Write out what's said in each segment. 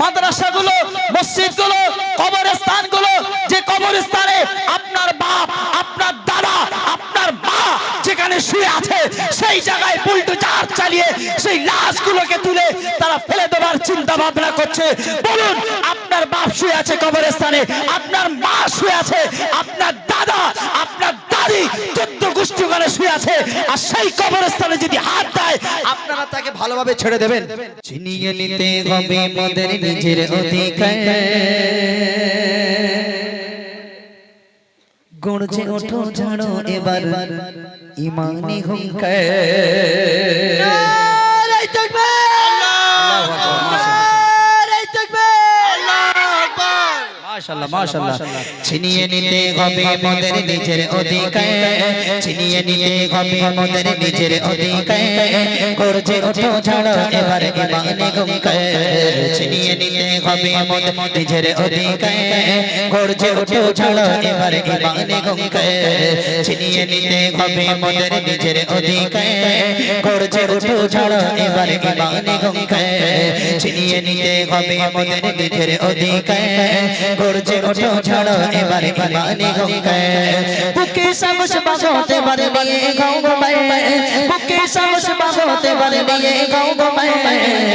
মাদ্রাসাগুলো, মসজিদগুলো, কবরস্থানগুলো, যে কবরস্থানে আপনার বাপ, আপনার দাদা, আপনার মা যেখানে শুয়ে আছে, সেই জায়গায় পুল্টু চার চালিয়ে সেই লাশগুলোকে তুলে তারা ফেলে দেওয়ার চিন্তা ভাবনা করছে। বলুন, আপনার বাপ শুয়ে আছে কবরস্থানে, আপনার মা শুয়ে আছে, আপনার দাদা, আপনার দাদি গোষ্ঠী ওখানে শুয়ে আছে, আর সেই কবরস্থানে যদি হাত দেয়, আপনারা তাকে ভালোভাবে ছেড়ে দেবেন। চিনিয়ে নিতে হবে মদের নিজের অধিকার। গড়ছে ওঠো ঝাড়ো এবার, ইমানি হুঙ্কার। মাশাআল্লাহ মাশাআল্লাহ ছিনিয়ে নিতে হবে মোদের নিজের অধিকার। ছিনিয়ে নিতে হবে মোদের নিজের অধিকার। করছে ওঠো ছাড়ো এবার ইমানে গুমকার। ছিনিয়ে নিতে হবে মোদের নিজের অধিকার। করছে ওঠো ছাড়ো এবার ইমানে গুমকার। ছিনিয়ে নিতে হবে মোদের নিজের অধিকার। করছে ওঠো ছাড়ো এবার ইমানে গুমকার। ছিনিয়ে নিতে হবে মোদের নিজের অধিকার। করছে ওঠো ছাড়ো এবার ইমানি গঙ্গায়। বুকে সাহস বাগতে পারে নিয়ে গাও গোমায় বুকে সাহস বাগতে পারে নিয়ে গাও গোমায়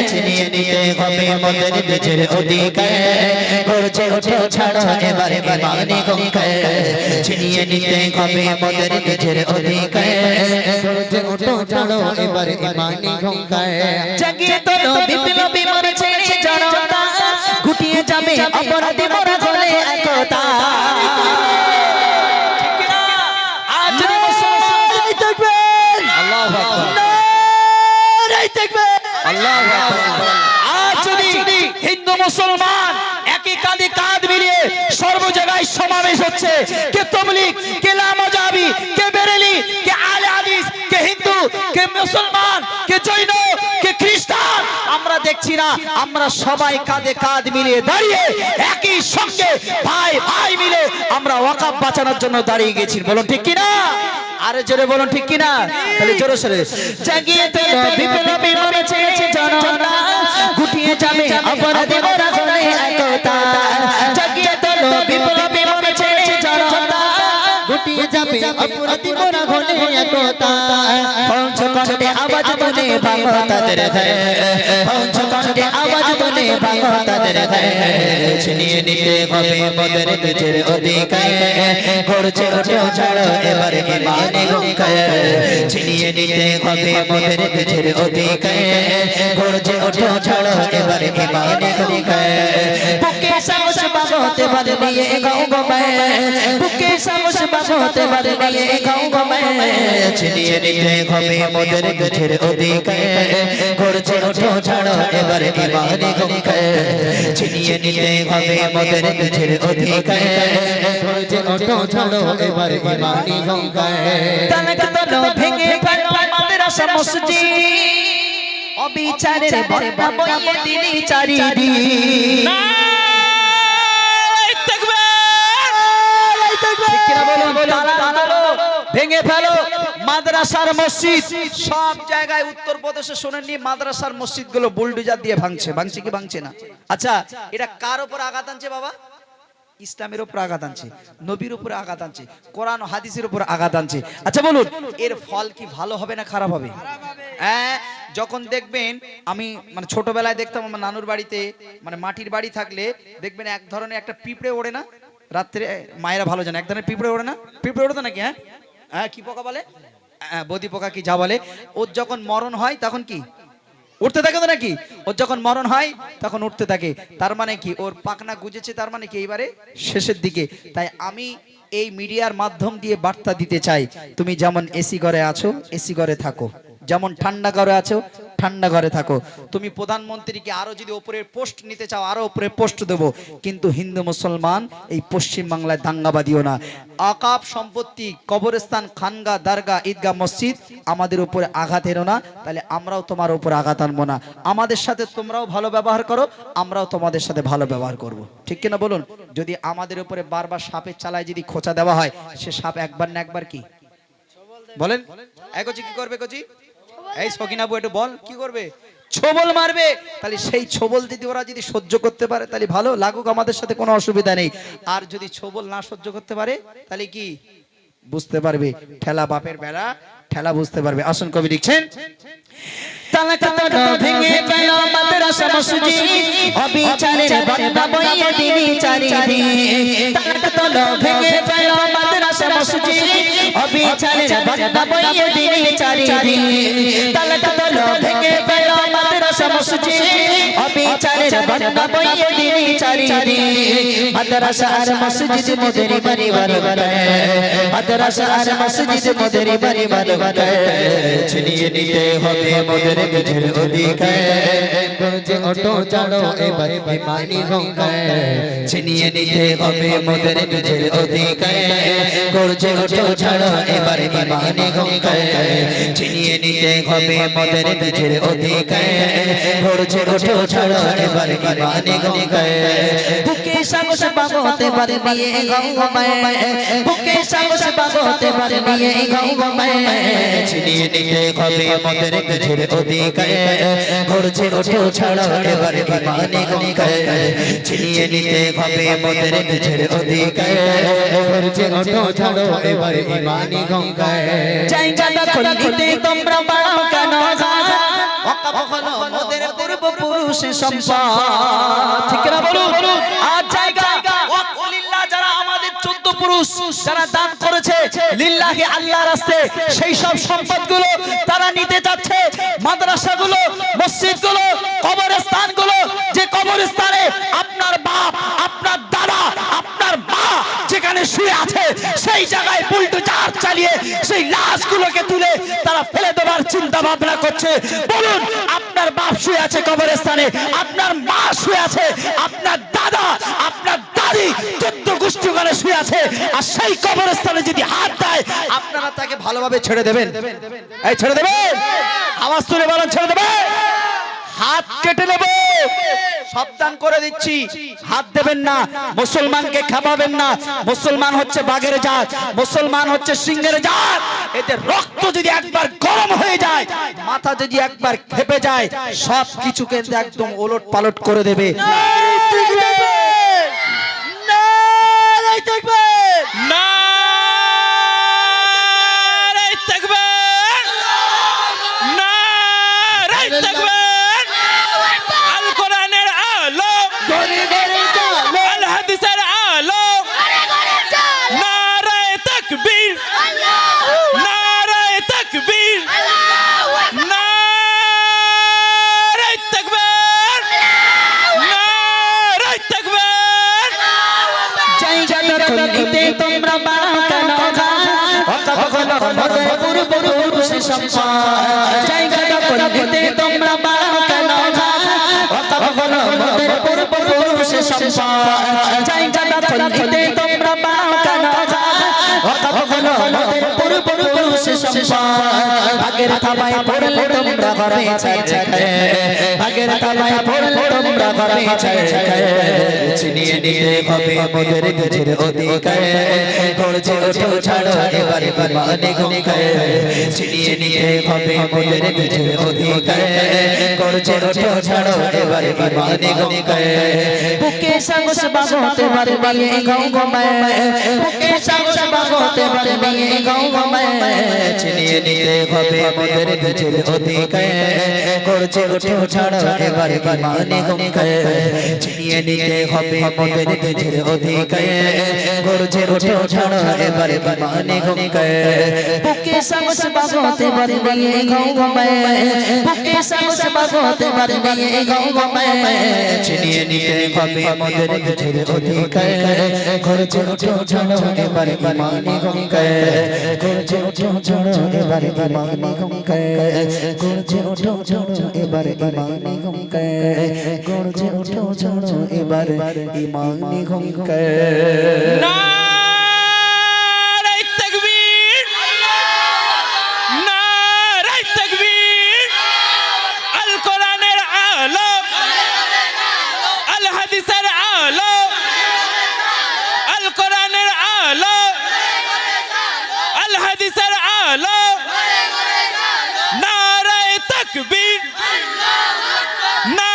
ছিনিয়ে নিতে হবে মোদের নিজের অধিকার করছে ওঠো ছাড়ো এবার ইমানি গঙ্গায়। ছিনিয়ে নিতে হবে মোদের নিজের অধিকার করছে ওঠো ছাড়ো এবার ইমানি গঙ্গায়। জাগিয়ে তোলো বিপ্লবী মরে ছেড়ে জনতা গুটিয়ে যাবে অপরাধী মরা গলে একতা। যদি মুসলমান আল্লাহু আকবার। আল্লাহু আকবার। আজ যদি হিন্দু মুসলমান একই কাঁধে কাঁধ মিলিয়ে সর্ব জায়গায় সমাবেশ হচ্ছে কে তবলিগ কে লামাজাবি কে বেরেলি কে আলে হাদিস কে হিন্দু কে মুসলমান কে জৈন কে খ্রিস্টান আমরা দেখছি না, আমরা সবাই কাঁধে কাঁধ মিলিয়ে দাঁড়িয়ে একই সঙ্গে ভাই ভাই মিলে আমরা ওয়াকাব বাঁচানোর জন্য দাঁড়িয়ে গেছি বলুন ঠিক কিনা? আরে জোরে বলুন ঠিক কিনা? তাহলে জোরে সরে। জাগিয়ে তো বিপ্লবী মনে ছেড়ে জনতা। গুটিয়ে যাবে অপরাধী একতা। যাবে অপরাধী মরা গলে একতা পঞ্চ কণ্ঠে আওয়াজ বলে ভাঙো তাদের পঞ্চ কণ্ঠে আওয়াজ বলে ভাঙো তাদের ছিনিয়ে নিতে হবে মোদের নিজের অধিকার। করছে ওঠো ছাড়ো এবার ইমানে গুমকায় ছিনিয়ে নিতে হবে মোদের নিজের অধিকার। করছে ওঠো ছাড়ো এবার ইমানে গুমকায় সাহস বাগতে পারে নিয়ে গাও গমায় বুকে সাহস বাগতে পারে নিয়ে গাও গমায় ছিনিয়ে নিতে হবে মোদের নিজের অধিকার করছে ওঠো ছাড়ো এবার ইমানে গুমকায় ছিনিয়ে নিতে হবে মোদের নিজের অধিকার করছে ওঠো ছাড়ো এবার ইমানে গুমকায় তালাক তোলো ভেঙে ফেলো মাদ্রাসা মসজিদ অবিচারের বন্যা বইয়ে দিলি চারিদিক ভেঙে ফেলো। মাদ্রাসার মসজিদ। সব জায়গায় উত্তরপ্রদেশে শোনেননি মাদ্রাসার মসজিদগুলো বুলডোজার দিয়ে ভাঙছে। ভাঙছে কি ভাঙছে না? আচ্ছা এটা কার উপর আঘাত আনছে বাবা? ইসলামের উপর আঘাত আনছে নবীর উপর আঘাত আনছে কোরআন হাদিসের উপর আঘাত আনছে। আচ্ছা বলুন এর ফল কি ভালো হবে না খারাপ হবে? হ্যাঁ যখন দেখবেন আমি মানে ছোটবেলায় দেখতাম আমার নানুর বাড়িতে মানে মাটির বাড়ি থাকলে দেখবেন এক ধরনের একটা পিঁপড়ে ওড়ে না? রাত্রে মায়েরা ভালো জানে এক ধরনের পিঁপড়ে ওড়ে না? পিঁপড়ে ওড়ে নাকি হ্যাঁ? হ্যাঁ কি পোকা বলে? হ্যাঁ বদি পোকা কি যা বলে? ওর যখন মরণ হয়, তখন কি? উঠতে থাকে তো নাকি? ওর যখন মরণ হয়, তখন উঠতে থাকে। তার মানে কি? ওর পাকনা গুজেছে, তার মানে কি? এইবারে শেষের দিকে। তাই আমি এই মিডিয়ার মাধ্যম দিয়ে বার্তা দিতে চাই। তুমি যেমন এসি ঘরে আছো, এসি ঘরে থাকো। যেমন ঠান্ডা ঘরে আছো ঠান্ডা ঘরে থাকো। তুমি প্রধানমন্ত্রীকে আরও যদি ওপরের পোস্ট নিতে চাও, আরও উপরে পোস্ট দেবো। কিন্তু হিন্দু মুসলমান এই পশ্চিম বাংলায় দাঙ্গাবাদিও না। আকাব সম্পত্তি, কবরস্থান, খানগা, দারগা, ঈদগাহ মসজিদ আমাদের উপরে আঘাত এনো না। তাহলে আমরাও তোমার উপর আঘাত আনব না। আমাদের সাথে তোমরাও ভালো ব্যবহার করো, আমরাও তোমাদের সাথে ভালো ব্যবহার করব। ঠিক কিনা বলুন? যদি আমাদের উপরে বারবার সাপের চালায় যদি খোঁচা দেওয়া হয়, সে সাপ একবার না একবার কি? বলেন। এই কচি কি করবে কচি এই সকিনাবু একটু বল কি করবে? ছবল মারবে। তাহলে সেই ছবল যদি ওরা যদি সহ্য করতে পারে তাহলে ভালো লাগুক আমাদের সাথে কোনো অসুবিধা নেই। আর যদি ছবল না সহ্য করতে পারে তাহলে কি? বুঝতে পারবে। ঠেলা বাপের বেড়া ঠেলা বুঝতে পারবে। আসুন কবি লিখছেন ভেঙে পেল মাদ্রাসা মসজিদ। অবিচারের বইয়ে ভেঙে পেল মাদ্রাসা মসজিদ অবিচারের বন্যা বইয়ে দিনি চারিদিন। তালাক তো ভেঙে পেল মাদ্রাসা মসজিদ। অবিচারের বন্যা বইয়ে দিনি চারিদিন। মাদ্রাসা আর মসজিদ মোদের বাড়ি মাদ্রাসা আর ছিনিয়ে নিতে হবে মোদের নিজের অধিকার। অটো চড়ো এবার বিমানি গঙ্গায়। ছিনিয়ে নিতে হবে মোদের নিজের অধিকার। করছে অটো ছাড়ো, এবার বিমানি গঙ্গায়। ছিনিয়ে নিতে হবে মোদের নিজের অধিকার। করছে অটো ছাড়ো, এবার বিমানি গঙ্গায়। বুকে সাহস বাগতে পারে নিয়ে গঙ্গায় বুকে সাহস বাগতে পারে নিয়ে গঙ্গায় ছিনিয়ে নিতে হবে মোদের নিজের অধিকার। ঘুরছে ওঠো ছাড়ো এবার বিমানে গঙ্গায়। ছিনিয়ে নিতে হবে মোদের নিজের অধিকার। ঘুরছে ওঠো ছাড়ো এবার বিমানে গঙ্গায়। জায়গাটা খুলতে তোমরা বাড়াও কেন ওয়াকাব হলো মোদের সম্পদ। ঠিক না বলুন? 14 পুরুষ যারা দান করেছে, লিল্লাহি আল্লাহ রাস্তে, সেই সব সম্পদগুলো তারা নিতে যাচ্ছে। মাদ্রাসাগুলো, মসজিদগুলো, কবরস্থানগুলো, যে কবরস্থানে আপনার বাপ, আপনার দাদা, আপনার মা যেখানে শুয়ে আছে, সেই জায়গায় পুল্টু চার চালিয়ে, সেই লাশগুলোকে তুলে তারা ফেলে দেওয়ার চিন্তা ভাবনা করছে। বলুন, আপনার বাপ শুয়ে আছে কবরস্থানে, আপনার মা শুয়ে আছে, আপনার দাদা, আপনার দাদি চোদ্দ গোষ্ঠী ওখানে শুয়ে আছে আর সেই কবরস্থানে যদি হাত দেয় আপনারা তাকে ভালোভাবে ছেড়ে দেবেন এই ছেড়ে দেবেন আওয়াজ তুলে বলেন ছেড়ে দেবেন হাত কেটে নেব সাবধান করে দিচ্ছি হাত দেবেন না মুসলমানকে খাওয়াবেন না মুসলমান হচ্ছে বাঘের জাত মুসলমান হচ্ছে সিংহের জাত এতে রক্ত যদি একবার গরম হয়ে যায় মাথা যদি একবার খেপে যায় সব কিছু কিন্তু একদম ওলট পালট করে দেবে নারায় জায়গাটা খুলতে তোমরা বাড়াও কেন কথা হলো মোদের পূর্বপুরুষের সম্পদ। জায়গাটা খুলতে তোমরা বাড়াও কেন হলো মোদের পূর্বপুরুষের সম্পদ। ভাগের থাবায় পড়লে তোমরা হবে ভাগের থাবায় পড়লে তোমরা হবে ছিনিয়ে নিতে হবে মোদের নিজের অধিকার। করছে ওঠো ছাড়ো এবার মানে ঘুমকায় ছিনিয়ে নিতে হবে মোদের নিজের অধিকার। করছে ওঠো ছাড়ো এবার মানে ঘুমকায় বুকে সাহস বাগতে পারে বিয়ে গাও বুকে সাহস বাগতে পারে বিয়ে গাও গমায় ছিনিয়ে নিতে হবে মোদের নিজের অধিকার করছে ওঠো ছাড়ো, এবার মানে ঘুমকায় ছিনিয়ে নিতে হবে মোদের নিজের অধিকার করছে ওঠো ছাড়ো, এবার মানে ঘুমকায় বুকে সাহস পারে বিয়ে গাও গমায় বুকে সাহস পারে বিয়ে গাও গমায় ছিনিয়ে নিতে হবে মোদের নিজের অধিকার করছে ওঠো ছাড়ো, এবার মানে ঘুমকায় করছে ওঠো ছাড়ো, এবার মানে ঘুমকায় করছে ওঠো ছাড়ো এবার মানে ঘুমকায় করছে ওঠো ছাড়ো এবার ইমানি আল কোরআনের আলো আল হাদিসের আলো তাকবীর আল্লাহু